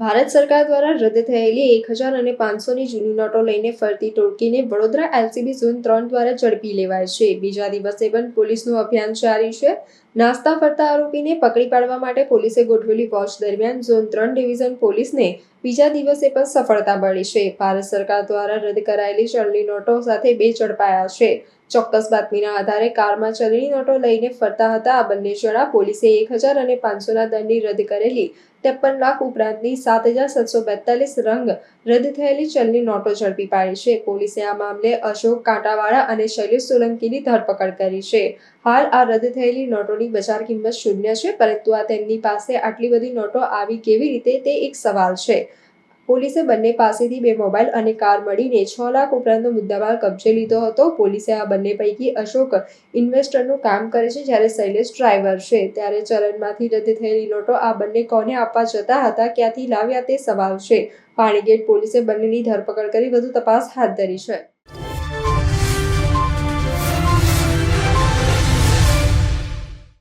ભારત સરકાર દ્વારા રદ થયેલી એક હજાર અને પાંચસોની જૂની નોટો લઈને ફરતી ટોળકીને વડોદરા એલસીબી ઝોન ત્રણ દ્વારા ઝડપી લેવાય છે. બીજા દિવસે પણ પોલીસનું અભિયાન જારી છે. નાસ્તા ફરતા આરોપીને પકડી પાડવા માટે પોલીસે ગોઠવેલી વોચ દરમિયાન ઝોન ત્રણ ડિવિઝન પોલીસને બીજા દિવસે પણ સફળતા મળી છે. ભારત સરકાર દ્વારા રદ કરાયેલી ચલણી નોટો સાથે બે ઝડપાયા છે. ચોક્કસ બાતમીના આધારે કારમાં ચલણી નોટો લઈને ફરતા હતા. આ બંને જણા પોલીસે એક હજાર અને પાંચસોના દંડની રદ કરેલી ત્રેપન લાખ ઉપરાંતની સાત હજાર સાતસો બેતાલીસ રંગ રદ થયેલી ચલણી નોટો ઝડપી પાડી છે. પોલીસે આ મામલે અશોક કાંટાવાળા અને શૈલેષ સોલંકીની ધરપકડ કરી છે. હાલ આ રદ થયેલી નોટોની બજાર કિંમત શૂન્ય છે, પરંતુ આ તેમની પાસે આટલી બધી નોટો આવી કેવી રીતે તે એક સવાલ છે. પોલીસે બંને પાસેથી બે મોબાઈલ અને કાર મળીને છ લાખ ઉપરાંતનો મુદ્દામાલ કબજે લીધો હતો. પોલીસે આ બંને પૈકી અશોક ઇન્વેસ્ટરનું કામ કરે છે જ્યારે શૈલેષ ડ્રાઈવર છે. ત્યારે ચલણમાંથી રદ થયેલી નોટો આ બંને કોને આપવા જતા હતા, ક્યાંથી લાવ્યા તે સવાલ છે. પાણીગેટ પોલીસે બંનેની ધરપકડ કરી વધુ તપાસ હાથ ધરી છે.